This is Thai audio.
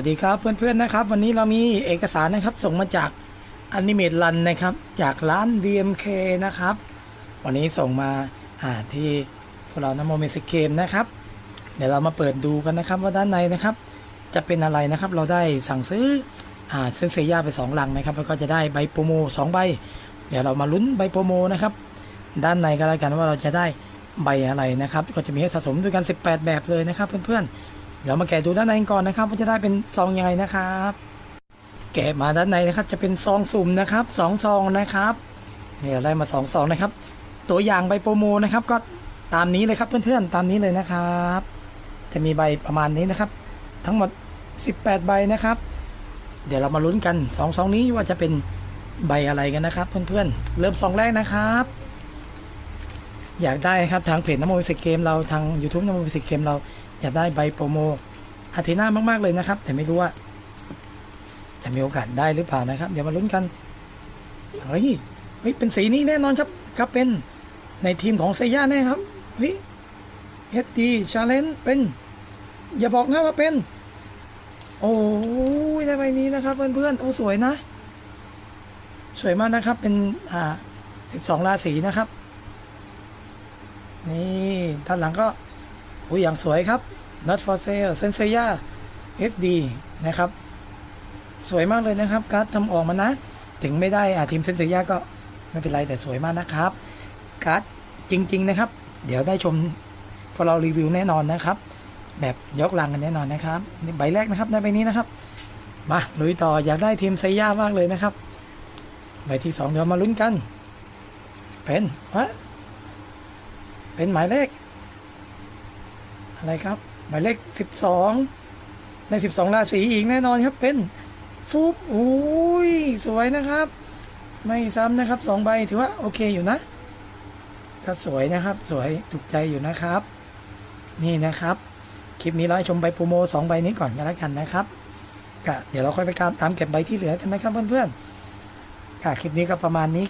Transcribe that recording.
วัสดีครับเพื่อนๆนะครับ วันนี้เรามีเอกสารนะครับ ส่งมาจากอนิเมตรันนะครับ จากร้าน DMK นะครับ วันนี้ส่งมาอ่าที่พวกเรานโมเมสิเกมนะครับ เดี๋ยวเรามาเปิดดูกันนะครับ ว่าด้านในนะครับ จะเป็นอะไรนะครับ เราได้สั่งซื้ออ่าเซนเซียไปสองลังนะครับ แล้วก็จะได้ใบโปรโมสองใบ เดี๋ยวเรามาลุ้นใบโปรโมนะครับ ด้านในก็แล้วกันว่าเราจะได้ใบอะไรนะครับ ก็จะมีให้สะสมด้วยกัน 18 แบบเลยนะครับ เพื่อนๆ เดี๋ยวมาแกะดูด้านในก่อนนะครับว่าจะได้เป็นซองยังไงนะครับ แกะมาด้านในนะครับจะเป็นซองสุ่มนะครับสองซองนะครับเนี่ยได้มาสองซองนะครับ ตัวอย่างใบโปรโมนะครับ ก็ตามนี้เลยครับเพื่อนๆตามนี้เลยนะครับ จะมีใบประมาณนี้นะครับ ทั้งหมด 18 ใบนะครับ เดี๋ยวเรามาลุ้นกันสองซองนี้ว่าจะเป็นใบอะไรกันนะครับ เพื่อนๆเริ่มซองแรกนะครับอยากได้ครับทางเพจน้ำมันสิกเกมเราทาง YouTube น้ำมันสิกเกมเรา จะได้ใบโปรโมอาทิตย์หน้ามากๆเลยนะครับ แต่ไม่รู้ว่า จะมีโอกาสได้หรือเปล่านะครับ เดี๋ยวมาลุ้นกันเฮ้ยเฮ้ยเป็นสีนี้แน่นอนครับครับเป็นในทีมของเซย่าแน่ครับเฮ้ยเฮดดีชาเลนเป็น อย่าบอกนะว่าเป็น โอ้ยได้ใบนี้นะครับเพื่อนๆโอ้สวยนะ สวยมากนะครับเป็นอ่าสิบสองราศีนะครับ นี่ด้านหลังก็ อุ้ยอย่างสวยครับ not for sale s e n s e y a HD นะครับ สวยมากเลยนะครับ การ์ดทำออกมานะ ถึงไม่ได้อาทีมเซนเซียก็ไม่เป็นไรแต่สวยมากนะครับ การ์ดจริง ๆ นะครับ เดี๋ยวได้ชมพอเรารีวิวแน่นอนนะครับ แบบยกลังกันแน่นอนนะครับนี่ใบแรกนะครับได้ใบนี้นะครับ มาลุยต่ออยากได้ทีมไซย่ามากเลยนะครับใบที่สองเดี๋ยวมาลุ้นกัน เป็นวะเป็นหมายเลข อะไรครับ หมายเลขสิบสองในสิบสองราศีอีกแน่นอนครับเป็นฟุบอุ้ยสวยนะครับ ไม่ซ้ำนะครับสองใบถือว่าโอเคอยู่นะก็สวยนะครับ สวยถูกใจอยู่นะครับ นี่นะครับ คลิปนี้เราให้ชมใบโปรโมสองใบนี้ก่อนกันแล้วกันนะครับก็เดี๋ยวเราค่อยไปตามตามเก็บใบที่เหลือกันนะครับเพื่อนๆคลิปนี้ก็ประมาณนี้